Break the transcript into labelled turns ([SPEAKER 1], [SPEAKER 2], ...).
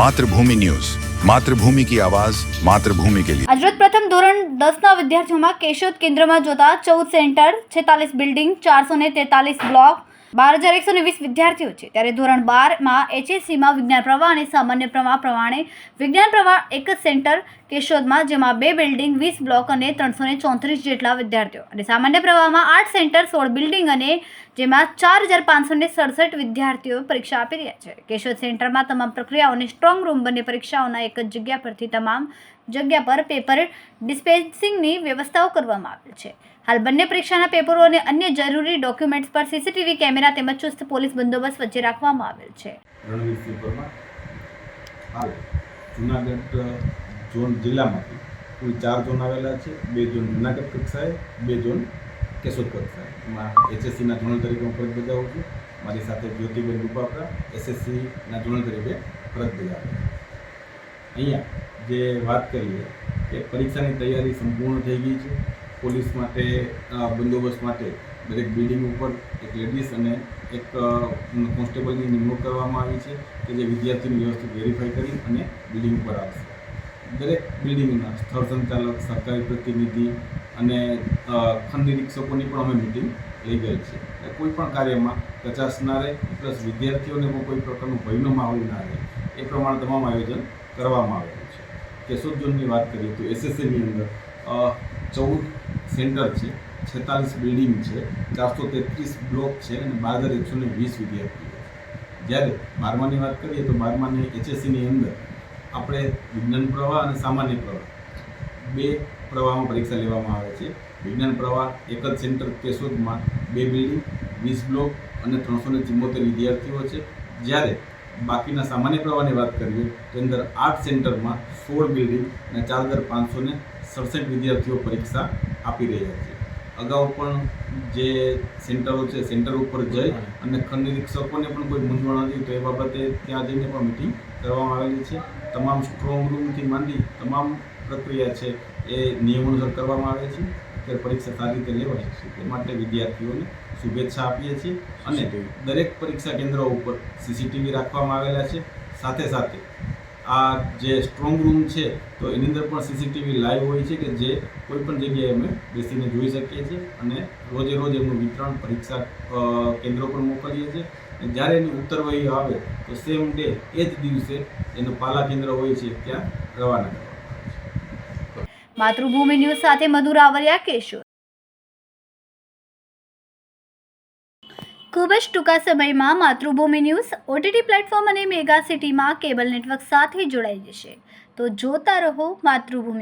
[SPEAKER 1] Mathrubhumi news. Mathrubhumi કી આવાઝ માતૃભૂમિ કે લીએ
[SPEAKER 2] આજરોજ પ્રથમ ધોરણ દસના વિદ્યાર્થીઓમાં કેશોદ કેન્દ્રમાં જોતા ચૌદ સેન્ટર, છેતાલીસ બિલ્ડિંગ, ચારસો ને તેતાલીસ બ્લોક બાર હજાર એકસો ને વીસ વિદ્યાર્થીઓ છે. ત્યારે ધોરણ બારમાં એચએસસીમાં વિજ્ઞાન પ્રવાહ અને સામાન્ય પ્રવાહ પ્રમાણે વિજ્ઞાન પ્રવાહ એક જ સેન્ટર કેશોદમાં, જેમાં બે બિલ્ડિંગ, વીસ બ્લોક અને ત્રણસો ને ચોત્રીસ જેટલા વિદ્યાર્થીઓ. અને સામાન્ય પ્રવાહમાં આઠ સેન્ટર, સોળ બિલ્ડિંગ અને જેમાં ચાર હજાર પાંચસો ને સડસઠ વિદ્યાર્થીઓ પરીક્ષા આપી રહ્યા છે. કેશોદ સેન્ટરમાં તમામ પ્રક્રિયાઓને સ્ટ્રોંગ રૂમ બંને પરીક્ષાઓના એક જ જગ્યા પરથી તમામ જગ્યા પર પેપર ડિસ્પેન્સિંગની વ્યવસ્થાઓ કરવામાં આવેલ છે. હાલ બંને પરીક્ષાના પેપરો અને અન્ય જરૂરી ડોક્યુમેન્ટ્સ પર સીસીટીવી કેમેરા તેમજ ચુસ્ત પોલીસ બંદોબસ્ત વચ્ચે રાખવામાં આવેલ છે.
[SPEAKER 3] હાલ ઝોન જિલ્લામાંથી કુલ ચાર ઝોન આવેલા છે. બે ઝોન જુનાગઢ કક્ષાએ, બે ઝોન કેશોદ કક્ષાએ. એમાં એચએસસીના ઝોનલ તરીકે હું ફરજ બજાવું છું. મારી સાથે જ્યોતિબેન રૂપાપરા એસએસસીના ઝોનલ તરીકે ફરજ બજાવે છે. અહીંયા જે વાત કરીએ કે પરીક્ષાની તૈયારી સંપૂર્ણ થઈ ગઈ છે. પોલીસ માટે બંદોબસ્ત માટે દરેક બિલ્ડિંગ ઉપર એક લેડીઝ અને એક કોન્સ્ટેબલની નિમણૂક કરવામાં આવી છે કે જે વિદ્યાર્થીને વ્યવસ્થિત વેરીફાઈ કરી અને બિલ્ડિંગ ઉપર આવશે. દરેક બિલ્ડિંગના સ્થળ સંચાલક, સરકારી પ્રતિનિધિ અને ખંડ નિરીક્ષકોની પણ અમે મિટિંગ લઈ ગઈ છે. એટલે કોઈ પણ કાર્યમાં કચાશ ના રહે, પ્લસ વિદ્યાર્થીઓને કોઈ પ્રકારનું ભયનો માહોલ ના રહે. એ પ્રમાણે તમામ આયોજન કરવામાં આવેલું છે. કેશોદ ઝોનની વાત કરીએ તો એસએસસીની અંદર ચૌદ સેન્ટર છે, છેતાલીસ બિલ્ડિંગ છે, ચારસો તેત્રીસ બ્લોક છે અને બાર હજાર એકસો ને વીસ વિદ્યાર્થીઓ છે. જ્યારે બારમાની વાત કરીએ તો બારમાની એચએસસીની અંદર આપણે વિજ્ઞાન પ્રવાહ અને સામાન્ય પ્રવાહ, બે પ્રવાહમાં પરીક્ષા લેવામાં આવે છે. વિજ્ઞાન પ્રવાહ એક જ સેન્ટર કેશોદમાં બે બિલ્ડિંગ, વીસ બ્લોક અને ત્રણસો ને ચુમ્મોતેર વિદ્યાર્થીઓ છે. જ્યારે બાકીના સામાન્ય પ્રવાહની વાત કરીએ, તો અંદર આઠ સેન્ટરમાં સોળ બિલ્ડિંગ અને ચાર હજાર પાંચસો ને સડસઠ વિદ્યાર્થીઓ પરીક્ષા આપી રહ્યા છે. અગાઉ પણ જે સેન્ટરો છે, સેન્ટર ઉપર જઈ અને ખંડ નિરીક્ષકોને પણ કોઈ મૂંઝવણ હતી તો એ બાબતે ત્યાં જઈને પણ મિટિંગ કરવામાં આવેલી છે. તમામ સ્ટ્રોંગ રૂમથી માંડી તમામ પ્રક્રિયા છે એ નિયમોનુસાર કરવામાં આવે છે. અત્યારે પરીક્ષા સારી રીતે લેવાય તે માટે વિદ્યાર્થીઓને શુભેચ્છા આપીએ છીએ અને દરેક પરીક્ષા કેન્દ્રો ઉપર સીસીટીવી રાખવામાં આવેલા છે. સાથે સાથે આ જે સ્ટ્રોંગ રૂમ છે તો એની અંદર પણ સીસીટીવી લાઈવ હોય છે કે જે કોઈ પણ જગ્યાએ અમે બેસીને જોઈ શકીએ છીએ અને રોજે રોજ એમનું વિતરણ પરીક્ષા કેન્દ્રો પર મોકલીએ છીએ. અને જ્યારે એની ઉત્તરવહી આવે તો સેમ ડે એ જ દિવસે એનું પાલા કેન્દ્ર હોય છે ત્યાં રવાના
[SPEAKER 2] માતૃભૂમિ ન્યૂઝ સાથે મધુર આવરિયા કેશોર ખૂબ જ ટૂંકા સમયમાં માતૃભૂમિ ન્યૂઝ ઓટીટી પ્લેટફોર્મ અને મેગા સિટીમાં કેબલ નેટવર્ક સાથે જોડાઈ જશે. તો જોતા રહો માતૃભૂમિ